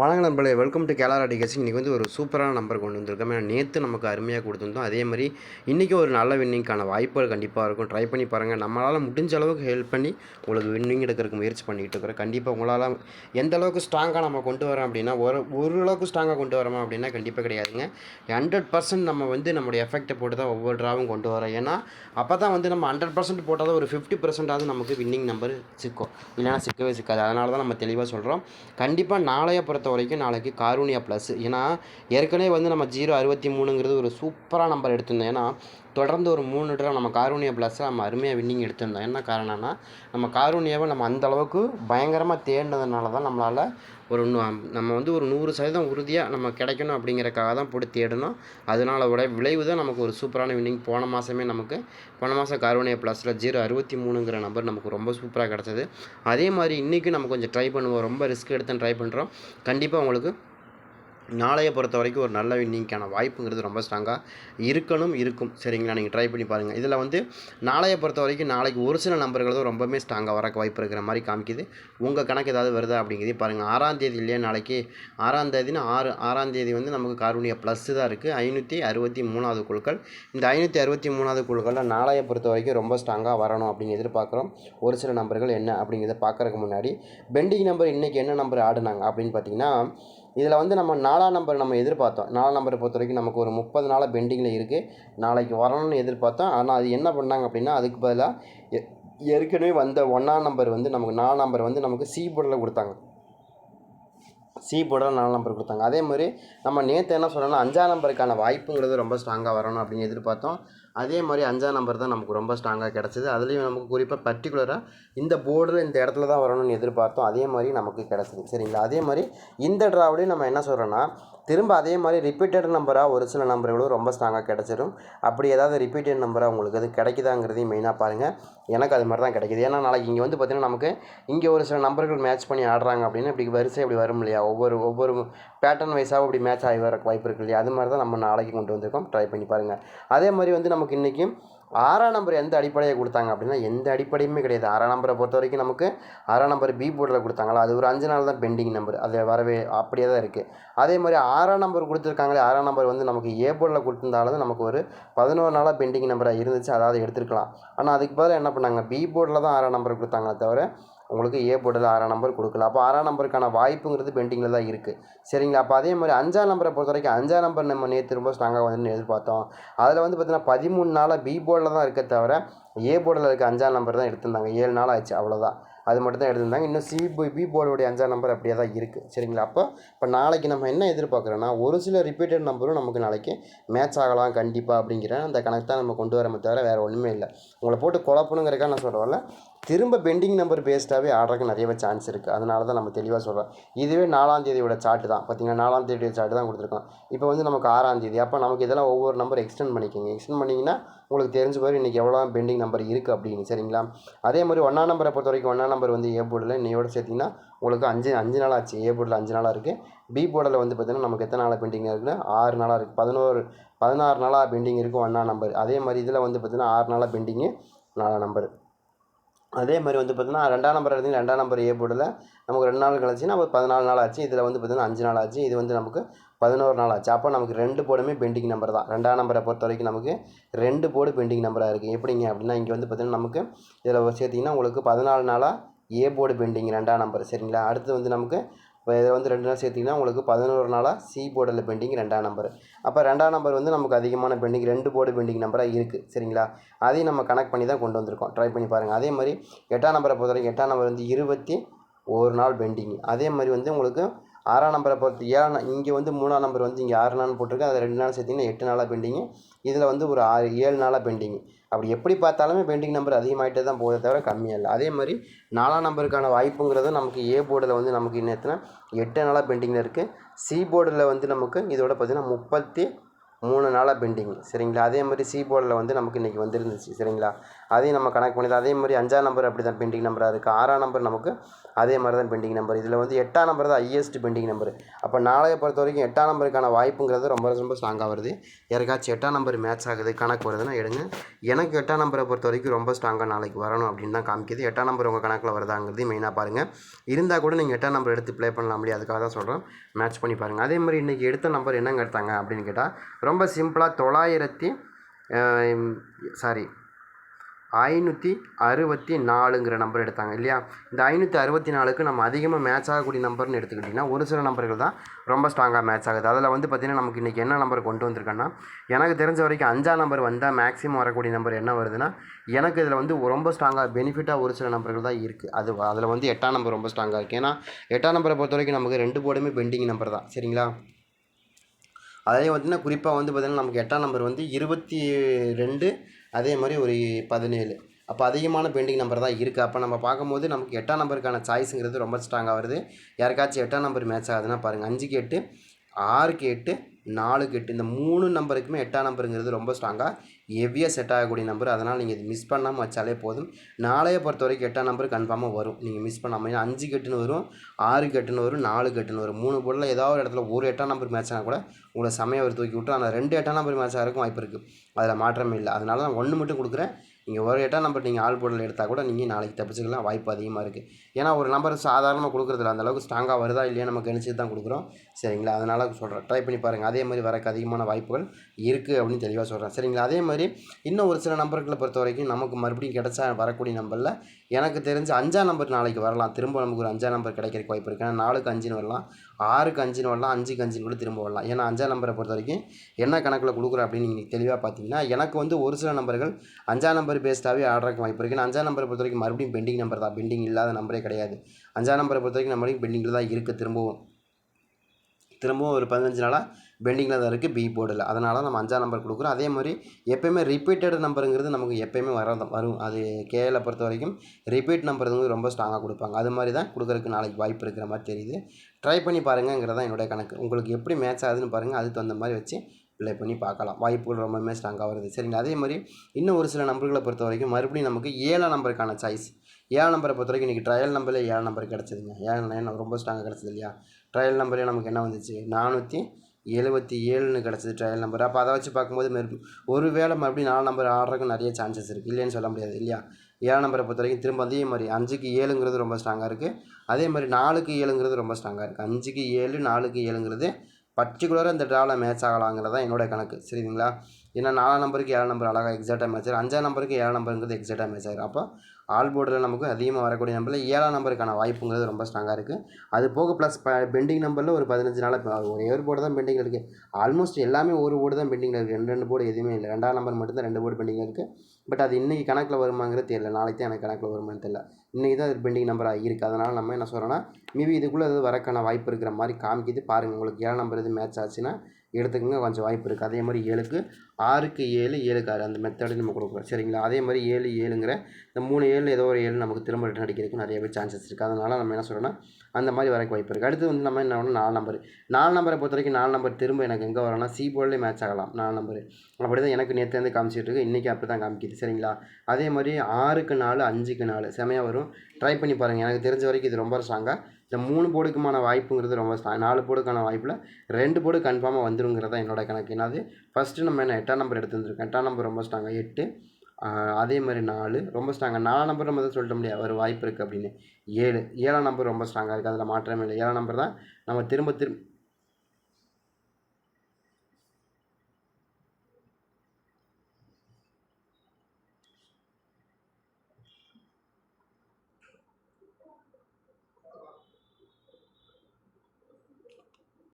வணக்கம் நண்பர்களே welcome to கேலாரா TKC இன்றைக்கி வந்து ஒரு சூப்பரான நம்பர் கொண்டு வந்திருக்கோம். ஏன்னா நேற்று நமக்கு அருமையாக கொடுத்துருந்தோம். அதே மாதிரி இன்றைக்கும் ஒரு நல்ல வின்னிங்க்கான வாய்ப்புகள் கண்டிப்பாக இருக்கும். ட்ரை பண்ணி பாருங்கள் நம்மளால் முடிஞ்ச அளவுக்கு ஹெல்ப் பண்ணி உங்களுக்கு வின்னிங் எடுக்கிறதுக்கு முயற்சி பண்ணிகிட்டு இருக்கிறோம். கண்டிப்பாக உங்களால் எந்த அளவுக்கு ஸ்ட்ராங்காக நம்ம கொண்டு வரோம் அப்படின்னா ஒரு ஓரளவுக்கு ஸ்ட்ராங்காக கொண்டு வரோமா அப்படின்னா கண்டிப்பாக கிடையாதுங்க. ஹண்ட்ரட் பர்சன்ட் நம்ம வந்து நம்மளுடைய எஃபெக்ட்டை போட்டு தான் ஒவ்வொரு ட்ராவும் கொண்டு வரோம். ஏன்னா அப்போ தான் வந்து நம்ம ஹண்ட்ரட் பர்சன்ட் போட்டால் தான் ஒரு ஃபிஃப்டி பர்சன்டாவது நமக்கு வின்னிங் நம்பர் சிக்கும். இல்லைனா சிக்கவே சிக்காது. அதனால தான் நம்ம தெளிவாக சொல்கிறோம் கண்டிப்பாக நாளைய பொறுத்த வரைக்கும் நாளைக்கு காரூனியா ப்ளஸ் ஏன்னா ஏற்கனவே வந்து நம்ம ஜீரோ அறுபத்தி மூணுங்கிறது ஒரு சூப்பராக நம்பர் எடுத்திருந்தோம் ஏன்னா தொடர்ந்து ஒரு மூணு ட்ரா நம்ம காரூனியா பிளாஸில் நம்ம அருமையாக வின்னிங் எடுத்திருந்தோம். என்ன காரணம்னா நம்ம காரூனியாவை நம்ம அந்த அளவுக்கு பயங்கரமாக தேடினதுனால தான் நம்மளால் ஒரு நம்ம வந்து ஒரு நூறு சதவீதம் உறுதியாக நம்ம கிடைக்கணும் அப்படிங்கிறக்காக தான் போட்டு தேடணும் அதனால விட விளைவு தான் நமக்கு ஒரு சூப்பரான வின்னிங் போன மாதமே நமக்கு போன மாதம் கார்வனியா ப்ளஸில் ஜீரோ அறுபத்தி மூணுங்கிற நம்பர் நமக்கு ரொம்ப சூப்பராக கிடச்சது. அதே மாதிரி இன்றைக்கும் நம்ம கொஞ்சம் ட்ரை பண்ணுவோம். ரொம்ப ரிஸ்க் எடுத்து ட்ரை பண்ணுறோம் கண்டிப்பாக உங்களுக்கு நாளைய பொறுத்த வரைக்கும் ஒரு நல்ல வின்னிங்க்கான வாய்ப்புங்கிறது ரொம்ப ஸ்ட்ராங்காக இருக்கணும் இருக்கும். சரிங்களா? நீங்கள் ட்ரை பண்ணி பாருங்கள் இதில் வந்து நாளைய பொறுத்த வரைக்கும் நாளைக்கு ஒரு சில நம்பர்கள் தான் ரொம்பவுமே ஸ்ட்ராங்காக வரக்கு வாய்ப்பு இருக்கிற மாதிரி காமிக்குது. உங்கள் கணக்கு ஏதாவது வருதா அப்படிங்கிறதே பாருங்கள் ஆறாம் தேதி இல்லையா நாளைக்கு ஆறாம் தேதினா ஆறு ஆறாம் தேதி வந்து நமக்கு கார்பனியா ப்ளஸ் தான் இருக்குது ஐநூற்றி அறுபத்தி மூணாவது குழுக்கள். இந்த ஐநூற்றி அறுபத்தி மூணாவது குழுக்களில் நாளைய பொறுத்த வரைக்கும் ரொம்ப ஸ்ட்ராங்காக வரணும் அப்படின்னு எதிர்பார்க்குறோம். ஒரு சில நம்பர்கள் என்ன அப்படிங்கிறத பார்க்குறதுக்கு முன்னாடி பெண்டிங் நம்பர் இன்றைக்கி என்ன நம்பர் ஆடுனாங்க அப்படின்னு பார்த்தீங்கன்னா இதில் வந்து நம்ம நாலாம் நம்பர் நம்ம எதிர்பார்த்தோம். நாலாம் நம்பரை பொறுத்த வரைக்கும் நமக்கு ஒரு முப்பது நாளாக பெண்டிங்கில் இருக்குது நாளைக்கு வரணும்னு எதிர்பார்த்தோம். ஆனால் அது என்ன பண்ணாங்க அப்படின்னா அதுக்கு பதிலாக ஏற்கனவே வந்த ஒன்றாம் நம்பர் வந்து நமக்கு நாலாம் நம்பர் வந்து நமக்கு சி போர்டில் கொடுத்தாங்க. சி போர்டில் நாலு நம்பர் கொடுத்தாங்க. அதே மாதிரி நம்ம நேற்று என்ன சொன்னோம்னா அஞ்சாம் நம்பருக்கான வாய்ப்புங்கிறது ரொம்ப ஸ்ட்ராங்காக வரணும் அப்படின்னு எதிர்பார்த்தோம். அதே மாதிரி அஞ்சாம் நம்பர் தான் நமக்கு ரொம்ப ஸ்ட்ராங்காக கிடச்சிது. அதுலேயும் நமக்கு குறிப்பாக பர்டிகுலராக இந்த போர்டில் இந்த இடத்துல தான் வரணும்னு எதிர்பார்த்தோம். அதே மாதிரி நமக்கு கிடச்சிது. சரிங்களா? அதே மாதிரி இந்த ட்ராவிலையும் நம்ம என்ன சொல்கிறோன்னா திரும்ப அதே மாதிரி ரிப்பீட்டட் நம்பராக ஒரு சில நம்பர்களும் ரொம்ப ஸ்ட்ராங்காக கிடச்சிடும் அப்படி ஏதாவது ரிப்பீட்டட் நம்பராக உங்களுக்கு அது கிடைக்குதாங்கிறதையும் மெயினாக பாருங்கள் எனக்கு அது மாதிரி தான் கிடைக்குது. ஏன்னா நாளைக்கு இங்கே வந்து பார்த்திங்கன்னா நமக்கு இங்கே ஒரு சில நம்பர்கள் மேட்ச் பண்ணி ஆடுறாங்க அப்படின்னு இப்படி வரிசை இப்படி வரும் இல்லையா? ஒவ்வொரு ஒவ்வொரு பேட்டர்ன் வைஸாக இப்படி மேட்ச் ஆகி வர வாய்ப்பு இருக்கு இல்லையா? அது மாதிரி தான் நம்ம நாளைக்கு கொண்டு வந்திருக்கோம். ட்ரை பண்ணி பாருங்கள் அதே மாதிரி வந்து நமக்கு இன்றைக்கி ஆறாம் நம்பர் எந்த அடிப்படையை கொடுத்தாங்க அப்படின்னா எந்த அடிப்படையுமே கிடையாது. ஆறாம் நம்பரை பொறுத்த வரைக்கும் நமக்கு ஆறாம் நம்பர் பி போர்டில் கொடுத்தாங்களா? அது ஒரு அஞ்சு நாள் தான் பெண்டிங் நம்பர் அது வரவே அப்படியே தான் இருக்குது அதே மாதிரி ஆறாம் நம்பர் கொடுத்துருக்காங்களே ஆறாம் நம்பர் வந்து நமக்கு ஏ போர்டில் கொடுத்துருந்தாலும் நமக்கு ஒரு பதினோரு நாளாக பெண்டிங் நம்பராக இருந்துச்சு. அதாவது எடுத்துருக்கலாம். ஆனால் அதுக்கு பதிலாக என்ன பண்ணாங்க? பி போர்டில் தான் ஆறாம் நம்பர் கொடுத்தாங்களே தவிர உங்களுக்கு ஏ போர்டில் ஆறாம் நம்பர் கொடுக்கல அப்போ ஆறாம் நம்பருக்கான வாய்ப்புங்கிறது பெண்டிங்கில் தான் இருக்குது சரிங்களா? அப்போ அதே மாதிரி அஞ்சாம் நம்பரை பொறுத்த வரைக்கும் அஞ்சாம் நம்பர் நம்ம நேற்று ரொம்ப ஸ்ட்ராங்காக வந்து எதிர்பார்த்தோம். அதில் வந்து பார்த்தீங்கன்னா பதிமூணு நாளாக பி போர்டில் தான் இருக்க தவிர ஏ போர்டில் இருக்க அஞ்சாம் நம்பர் தான் எடுத்திருந்தாங்க. ஏழு நாள் ஆச்சு அவ்வளோதான் அது மட்டும் தான் எடுத்திருந்தாங்க. இன்னும் சிபி போர்டுடைய அஞ்சாம் நம்பர் அப்படியே தான் இருக்குது சரிங்களா? அப்போ இப்போ நாளைக்கு நம்ம என்ன எதிர்பார்க்குறோன்னா ஒரு சில ரிப்பீட்டட் நம்பரும் நமக்கு நாளைக்கு மேட்ச் ஆகலாம் கண்டிப்பாக அப்படிங்கிற அந்த கணக்கு தான் நம்ம கொண்டு வரமே தவிர வேறு ஒன்றுமே இல்லை. உங்களை போட்டு குழப்பணுங்கிறக்கா நான் சொல்கிறேன்ல திரும்ப பெண்டிங் நம்பர் பேஸ்டாகவே ஆடுறதுக்கு நிறையவே சான்ஸ் இருக்குது அதனால தான் நம்ம தெளிவாக சொல்கிறோம் இதுவே நாலாம் தேதியோட சார்ட் தான். பார்த்தீங்கன்னா நாலாம் தேதியோட சார்ட் தான் கொடுத்துருக்கோம். இப்போ வந்து நமக்கு ஆறாம் தேதி. அப்போ நமக்கு இதெல்லாம் ஒவ்வொரு நம்பர் எக்ஸ்டெண்ட் பண்ணிக்கோங்க. எக்ஸ்டெண்ட் பண்ணிங்கன்னா உங்களுக்கு தெரிஞ்ச மாதிரி இன்றைக்கி எவ்வளோ பெண்டிங் நம்பர் இருக்குது அப்படின்னு சரிங்களா? அதே மாதிரி ஒன்றா நம்பரை பொறுத்த வரைக்கும் ஒன்றா நம்பர் வந்து ஏ போர்டில் இன்னையோட சேர்த்திங்கன்னா உங்களுக்கு அஞ்சு அஞ்சு நாள் ஆச்சு. ஏ போர்டில் அஞ்சு நாளாக இருக்குது பி போர்டில் வந்து பார்த்திங்கன்னா நமக்கு எத்தனை நாளாக பெண்டிங் இருக்குன்னா ஆறு நாளாக இருக்குது பதினோரு பதினாறு நாளாக பெண்டிங் இருக்குது ஒன்றா நம்பர். அதே மாதிரி இதில் வந்து பார்த்திங்கன்னா ஆறு நாளாக பெண்டிங்கு நாலா நம்பர். அதே மாதிரி வந்து பார்த்தீங்கன்னா ரெண்டாம் நம்பர் எடுத்தீங்கன்னா ரெண்டாம் நம்பர் ஏ போர்டில் நமக்கு ரெண்டு நாள் கழிச்சுன்னா அப்போ பதினாலு நாள் ஆச்சு. இதில் வந்து பார்த்திங்கன்னா அஞ்சு நாள் ஆச்சு. இது வந்து நமக்கு பதினோரு நாள் ஆச்சு. அப்போ நமக்கு ரெண்டு போர்டுமே பெண்டிங் நம்பர் தான். ரெண்டாம் நம்பரை பொறுத்த வரைக்கும் நமக்கு ரெண்டு போர்டு பெண்டிங் நம்பராக இருக்குது எப்படிங்க? அப்படின்னா இங்கே வந்து பார்த்திங்கன்னா நமக்கு இதில் சேர்த்திங்கன்னா உங்களுக்கு பதினாலு நாளாக ஏ போர்டு பெண்டிங் ரெண்டாம் நம்பர் சரிங்களா? அடுத்து வந்து நமக்கு இப்போ இதில் வந்து ரெண்டு நாள் சேர்த்திங்கன்னா உங்களுக்கு பதினோரு நாளாக சி போர்டில் பெண்டிங் ரெண்டாம் நம்பர் அப்போ ரெண்டாம் நம்பர் வந்து நமக்கு அதிகமான பெண்டிங் ரெண்டு போர்டு பெண்டிங் நம்பராக இருக்குது சரிங்களா? அதையும் நம்ம கனெக்ட் பண்ணி தான் கொண்டு வந்திருக்கோம். ட்ரை பண்ணி பாருங்கள் அதே மாதிரி எட்டாம் நம்பரை பொறுத்த வரைக்கும் எட்டாம் நம்பர் வந்து இருபத்தி ஒரு நாள் பெண்டிங் அதே மாதிரி வந்து உங்களுக்கு ஆறாம் நம்பரை பொறுத்து ஏழாம் இங்கே வந்து மூணாம் நம்பர் வந்து இங்கே ஆறு நாள் போட்டிருக்கு. அதை ரெண்டு நாள் சேர்த்திங்கன்னா எட்டு நாளாக பெண்டிங்கு இதில் வந்து ஒரு ஆறு ஏழு நாளாக பெண்டிங்கு அப்படி எப்படி பார்த்தாலுமே பெண்டிங் நம்பர் அதிகமாகிட்டே தான் போதே தவிர கம்மியாக இல்லை. அதே மாதிரி நாலாம் நம்பருக்கான வாய்ப்புங்கிறது நமக்கு ஏ போர்டில் வந்து நமக்கு இன்னும் எத்தனை? எட்டு நாளாக பெண்டிங்கில் இருக்குது சி போர்டில் வந்து நமக்கு இதோட பார்த்திங்கன்னா முப்பத்தி மூணு நாளாக பெண்டிங் சரிங்களா? அதே மாதிரி சி போர்டில் வந்து நமக்கு இன்றைக்கி வந்துருந்துச்சு. சரிங்களா? அதையும் நம்ம கணக்கு பண்ணி அதே மாதிரி அஞ்சாம் நம்பர் அப்படி தான் பெண்டிங் நம்பராக இருக்குது ஆறாம் நம்பர் நமக்கு அதே மாதிரி தான் பெண்டிங் நம்பர் இதில் வந்து எட்டாம் நம்பர் தான் ஹையஸ்ட் பெண்டிங் நம்பர் அப்போ நாளைய பொறுத்த வரைக்கும் எட்டாம் நம்பருக்கான வாய்ப்புங்கிறது ரொம்ப ரொம்ப ஸ்ட்ராங்காக வருது. யாருக்காச்சும் எட்டாம் நம்பர் மேட்ச் ஆகுது கணக்கு வருதுன்னா எடுங்க. எனக்கு எட்டாம் நம்பரை பொறுத்த வரைக்கும் ரொம்ப ஸ்ட்ராங்காக நாளைக்கு வரணும் அப்படின்னு தான் காமிக்குது. எட்டாம் நம்பர் உங்கள் கணக்கில் வருதாங்கிறது மெயினாக பாருங்கள் இருந்தால் கூட நீங்கள் எட்டாம் நம்பர் எடுத்து ப்ளே பண்ணலாம் முடியாது அதுக்காக தான் சொல்கிறேன் மேட்ச் பண்ணி பாருங்கள் அதே மாதிரி இன்றைக்கி எடுத்த நம்பர் என்னங்க எடுத்தாங்க அப்படின்னு கேட்டால் ரொம்ப சிம்பிளாக தொள்ளாயிரத்தி சாரி ஐநூற்றி அறுபத்தி நாலுங்கிற நம்பர் எடுத்தாங்க இல்லையா? இந்த ஐநூற்றி அறுபத்தி நாலுக்கு நம்ம அதிகமாக மேட்ச் ஆகக்கூடிய நம்பர்னு எடுத்துக்கிட்டிங்கன்னா ஒரு சில நம்பர்கள் தான் ரொம்ப ஸ்ட்ராங்காக மேட்ச் ஆகுது. அதில் வந்து பார்த்திங்கன்னா நமக்கு இன்றைக்கி என்ன நம்பர் கொண்டு வந்திருக்கேன்னா எனக்கு தெரிஞ்ச வரைக்கும் அஞ்சாம் நம்பர் வந்தால் மேக்ஸிமம் வரக்கூடிய நம்பர் என்ன வருதுன்னா எனக்கு இதில் வந்து ரொம்ப ஸ்ட்ராங்காக பெனிஃபிட்டாக ஒரு சில நம்பர்கள் தான் இருக்குது அது அதில் வந்து எட்டாம் நம்பர் ரொம்ப ஸ்ட்ராங்காக இருக்குது ஏன்னா எட்டாம் நம்பரை பொறுத்த வரைக்கும் நமக்கு ரெண்டு போர்டுமே பெண்டிங் நம்பர் தான். சரிங்களா? அதே பார்த்திங்கன்னா குறிப்பாக வந்து பார்த்திங்கன்னா நமக்கு எட்டாம் நம்பர் வந்து இருபத்தி ரெண்டு அதே மாதிரி ஒரு பதினேழு. அப்போ அதிகமான பெண்டிங் நம்பர் தான் இருக்குது அப்போ நம்ம பார்க்கும்போது நமக்கு எட்டாம் நம்பருக்கான சாய்ஸுங்கிறது ரொம்ப ஸ்ட்ராங்காக வருது. யாருக்காச்சும் எட்டாம் நம்பர் மேட்ச் ஆகுதுன்னா பாருங்கள் அஞ்சுக்கு எட்டு ஆறுக்கு எட்டு நாலுக்கு எட்டு இந்த மூணு நம்பருக்குமே எட்டாம் நம்பருங்கிறது ரொம்ப ஸ்ட்ராங்காக ஹெவியாக செட் ஆகக்கூடிய நம்பர். அதனால் நீங்கள் இது மிஸ் பண்ணாமல் வச்சாலே போதும். நாளைய பொறுத்த வரைக்கும் எட்டாம் நம்பர் கன்ஃபார்மாக வரும். நீங்கள் மிஸ் பண்ணாமல் அஞ்சு கட்டுன்னு வரும் ஆறு கட்டுன்னு வரும் நாலு கட்டுன்னு வரும். மூணு போர்டில் ஏதாவது ஒரு இடத்துல ஒரு எட்டாம் நம்பர் மேட்ச் ஆனால் கூட உங்களை சமயம் ஒரு தூக்கி விட்டு ஆனால் ரெண்டு எட்டாம் நம்பர் மேட்ச் ஆகிறதுக்கும் வாய்ப்பு இருக்குது அதில் மாற்றமே இல்லை. அதனால நான் ஒன்று மட்டும் கொடுக்குறேன். நீங்கள் ஒரு எட்டாம் நம்பர் நீங்கள் ஆள் போடல எடுத்தால் கூட நீங்கள் நாளைக்கு தப்பிச்சுக்கலாம் வாய்ப்பு அதிகமாக இருக்குது ஏன்னா ஒரு நம்பர் சாதாரணமாக கொடுக்குறதில்ல. அந்தளவுக்கு ஸ்ட்ராங்காக வருதா இல்லையா நம்ம கணிச்சு தான் கொடுக்குறோம். சரிங்களா? அதனால் சொல்கிறேன் ட்ரை பண்ணி பாருங்கள் அதே மாதிரி வரக்கு அதிகமான வாய்ப்புகள் இருக்குது அப்படின்னு தெளிவாக சொல்கிறேன் சரிங்களா? அதே மாதிரி இன்னும் ஒரு சில நம்பர்களை பொறுத்த வரைக்கும் நமக்கு மறுபடியும் கிடச்சா வரக்கூடிய நம்பரில் எனக்கு தெரிஞ்சு அஞ்சாம் நம்பர் நாளைக்கு வரலாம். திரும்ப நமக்கு ஒரு அஞ்சாம் நம்பர் கிடைக்கிறக்கு வாய்ப்பு இருக்குது ஏன்னா நாலுக்கு அஞ்சுன்னு வரலாம். ஆறுக்கு அஞ்சுன்னு வரலாம். அஞ்சுக்கு அஞ்சுன்னு கூட திரும்ப வரலாம். ஏன்னா அஞ்சாம் நம்பரை பொறுத்த வரைக்கும் என்ன கணக்கில் கொடுக்குற அப்படின்னு நீங்கள் தெளிவாக பார்த்தீங்கன்னா எனக்கு வந்து ஒரு சில நம்பர்கள் அஞ்சாம் நம்பர் பேஸ்டாகவே ஆடுறக்கு வாய்ப்பு இருக்குது அஞ்சாம் நம்பரை பொறுத்த வரைக்கும் மறுபடியும் பெண்டிங் நம்பர் தான். பெண்டிங் இல்லாத நம்பரே கிடையாது. அஞ்சாம் நம்பரை பொறுத்த வரைக்கும் நம்ம பெண்டிங்கில் தான் இருக்குது திரும்பவும். திரும்பவும் ஒரு பதினஞ்சு நாளாக பெண்டிங்கில் தான் இருக்குது பி போர்டில் அதனால் நம்ம அஞ்சாம் நம்பர் கொடுக்குறோம். அதே மாதிரி எப்போயுமே ரிப்பீட்டட் நம்பருங்கிறது நமக்கு எப்போயுமே வரதான் வரும். அது கேஎலை பொறுத்த வரைக்கும் ரிப்பீட் நம்பர் வந்து ரொம்ப ஸ்ட்ராங்காக கொடுப்பாங்க. அது மாதிரி தான் கொடுக்குறதுக்கு நாளைக்கு வாய்ப்பு இருக்கிற மாதிரி தெரியுது. ட்ரை பண்ணி பாருங்கங்கிறது தான் என்னுடைய கணக்கு. உங்களுக்கு எப்படி மேட்ச் ஆகுதுன்னு பாருங்கள் அதுக்கு தகுந்த மாதிரி வச்சு ப்ளே பண்ணி பார்க்கலாம். வாய்ப்புகள் ரொம்பவுமே ஸ்ட்ராங்காக வருது. சரிங்களா அதே மாதிரி இன்னும் ஒரு சில நம்பர்களை பொறுத்த வரைக்கும் மறுபடியும் நமக்கு ஏழாம் நம்பருக்கான சாய்ஸ் ஏழாம் நம்பரை பொறுத்த வரைக்கும் இன்றைக்கி ட்ரையல் நம்பரில் ஏழாம் நம்பர் கிடச்சிதுங்க. ஏழு நைன் ரொம்ப ஸ்ட்ராங்காக கிடச்சிது இல்லையா? ட்ரையல் நம்பரே நமக்கு என்ன வந்துச்சு? நானூற்றி எழுபத்தி ஏழுன்னு கிடச்சிது ட்ரையல் நம்பர் அப்போ அதை வச்சு பார்க்கும்போது மறுபடி ஒரு வேளை மறுபடியும் நாலு நம்பர் ஆடுறதுக்கு நிறைய சான்சஸ் இருக்குது இல்லைன்னு சொல்ல முடியாது இல்லையா? ஏழு நம்பரை பொறுத்த வரைக்கும் திரும்ப அதே மாதிரி அஞ்சுக்கு ஏழுங்கிறது ரொம்ப ஸ்ட்ராங்காக இருக்குது அதே மாதிரி நாலுக்கு ஏழுங்கிறது ரொம்ப ஸ்ட்ராங்காக இருக்குது அஞ்சுக்கு ஏழு நாலுக்கு ஏழுங்கிறது பர்டிகுலராக இந்த ட்ராவில் மேட்ச் ஆகலாங்கிறது தான் என்னோடய கணக்கு. சரிங்களா? ஏன்னா நாலாம் நம்பருக்கு ஏழாம் நம்பர் அழகாக எக்ஸாக்டாக மேட்ச் ஆகிடும் அஞ்சாம் நம்பருக்கு ஏழாம் நம்பருங்கிறது எக்ஸாக்டாக மேட்ச் ஆகிடும் அப்போ ஆல் போர்டில் நமக்கு அதிகமாக வரக்கூடிய நம்பரில் ஏழாம் நம்பருக்கான வாய்ப்புங்கிறது ரொம்ப ஸ்ட்ராங்காக இருக்குது அது போக ப்ளஸ் ப பெண்டிங் நம்பரில் ஒரு பதினஞ்சு நாள் ஒரே ஒரு போர்டு தான் பெண்டிங்கில் இருக்குது ஆல்மோஸ்ட் எல்லாமே ஒரு போர்டு தான் பெண்டிங்கில் இருக்குது ரெண்டு ரெண்டு போர்டு எதுவுமே இல்லை. ரெண்டாம் நம்பர் மட்டும்தான் ரெண்டு போர்டு பெண்டிங்கில் இருக்குது பட் அது இன்றைக்கி கணக்கில் வருமாங்கிறது தெரியல. நாளைக்கு தான் எனக்கு கணக்கில் வருமானு தெரியல. இன்றைக்கி தான் அது பெண்டிங் நம்பராக இருக்குது அதனால் நம்ம என்ன சொல்கிறோன்னா மேபி இதுக்குள்ளே எதாவது வரக்கான வாய்ப்பு இருக்கிற மாதிரி காமிக்குது. பாருங்கள் உங்களுக்கு ஏழாம் நம்பர் எது மேட்ச் ஆச்சுன்னா எடுத்துக்கோங்க. கொஞ்சம் வாய்ப்பு இருக்குது அதே மாதிரி ஏழுக்கு ஆறுக்கு ஏழு ஏழுக்கு ஆறு அந்த மெத்தடு நம்ம கொடுக்குறோம். சரிங்களா? அதே மாதிரி ஏழு ஏழுங்கிற இந்த மூணு ஏழு ஏதோ ஒரு ஏழு நமக்கு திரும்ப ரிட்டன் அடிக்கிறதுக்கு நிறையவே சான்சஸ் இருக்குது அதனால் நம்ம என்ன சொல்கிறோன்னா அந்த மாதிரி வரக்கு வாய்ப்பு இருக்குது அடுத்து வந்து நம்ம என்ன பண்ணணும்? நாலு நம்பர் நாலு நம்பரை பொறுத்த வரைக்கும் நாலு நம்பர் திரும்ப எனக்கு எங்கே வரணும்னா சி போர்டில் மேட்ச் ஆகலாம். நாலு நம்பர் அப்படி தான் எனக்கு நேற்றுலேருந்து காமிச்சிட்டு இருக்கு. இன்றைக்கி அப்படி தான் காமிக்குது. சரிங்களா? அதே மாதிரி ஆறுக்கு நாலு அஞ்சுக்கு நாலு செமையாக வரும். ட்ரை பண்ணி பாருங்கள் எனக்கு தெரிஞ்ச வரைக்கும் இது ரொம்ப ஸ்ட்ராங்காக இந்த மூணு போர்டுக்குமான வாய்ப்புங்கிறது ரொம்ப நாலு போர்டுக்கான வாய்ப்பில் ரெண்டு போர்டு கன்ஃபார்மாக வந்துருங்கிறது தான் என்னோட கணக்கு. என்னது? ஃபஸ்ட்டு நம்ம என்ன எட்டாம் நம்பர் எடுத்துருந்துருக்கோம் எட்டாம் நம்பர் ரொம்ப ஸ்ட்ராங்காக எட்டு. அதே மாதிரி நாலு. ரொம்ப ஸ்ட்ராங்காக நாலாம் நம்பர் நம்ம தான் சொல்லிட்ட முடியாது. ஒரு வாய்ப்பு இருக்குது அப்படின்னு. ஏழு. ஏழாம் நம்பர் ரொம்ப ஸ்ட்ராங்காக இருக்குது அதில் மாற்றமே இல்லை. ஏழாம் நம்பர் தான் நம்ம திரும்ப திரும்ப